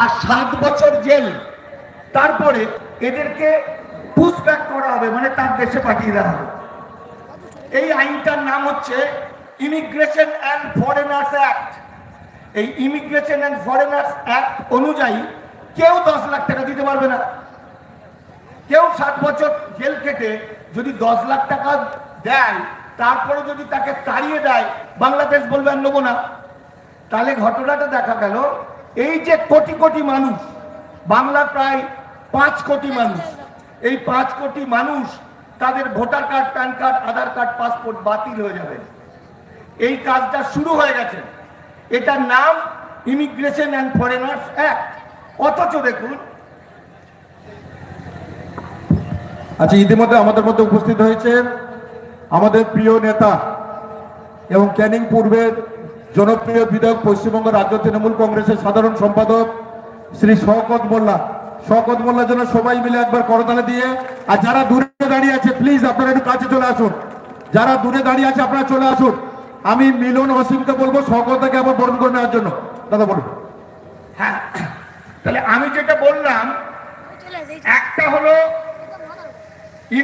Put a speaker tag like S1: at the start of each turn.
S1: আর সাত বছর জেল। তারপরে এদেরকে পুশব্যাক করা হবে মানে তার দেশে পাঠিয়ে দেওয়া হবে। এই আইনটার নাম হচ্ছে ইমিগ্রেশন অ্যান্ড ফরেনার্স অ্যাক্ট এই ইমিগ্রেশন অ্যান্ড ফরেনার্স অ্যাক্ট অনুযায়ী কেউ দশ লাখ টাকা দিতে পারবে না। কেউ সাত বছর জেল কেটে যদি দশ লাখ টাকা দেয়, তারপরে যদি তাকে তাড়িয়ে দেয়, বাংলাদেশ বলবে আর নেব না। তাহলে ঘটনাটা দেখা গেল এই যে কোটি কোটি মানুষ বাংলার প্রায় পাঁচ কোটি মানুষ, এই পাঁচ কোটি মানুষ তাদের voter card, PAN card, Aadhaar card, passport বাতিল হয়ে যাবে। এই কাজটা শুরু হয়ে গেছে। এটার নাম ইমিগ্রেশন অ্যান্ড ফরেনার্স অ্যাক্ট অথচ দেখুন
S2: আচ্ছা ইতিমধ্যে আমাদের মধ্যে উপস্থিত হয়েছে আমাদের প্রিয় নেতা এবং ক্যানিং পূর্বের জনপ্রিয় বিধায়ক পশ্চিমবঙ্গ রাজ্য তৃণমূল কংগ্রেসের সাধারণ সম্পাদক শ্রী শওকত মোল্লা। শওকত মোল্লার জন্য সবাই মিলে একবার করতালে দিয়ে আর যারা দূরে দাঁড়িয়ে আছে প্লিজ আপনারা একটু কাছে চলে আসুন। যারা দূরে দাঁড়িয়ে আছে আপনারা চলে আসুন। আমি মিলন অসীমকে বলব শওকতকে আবার বরণ করে নেওয়ার জন্য। দাদা বলুন।
S1: হ্যাঁ তাহলে আমি যেটা বললাম একটা হলো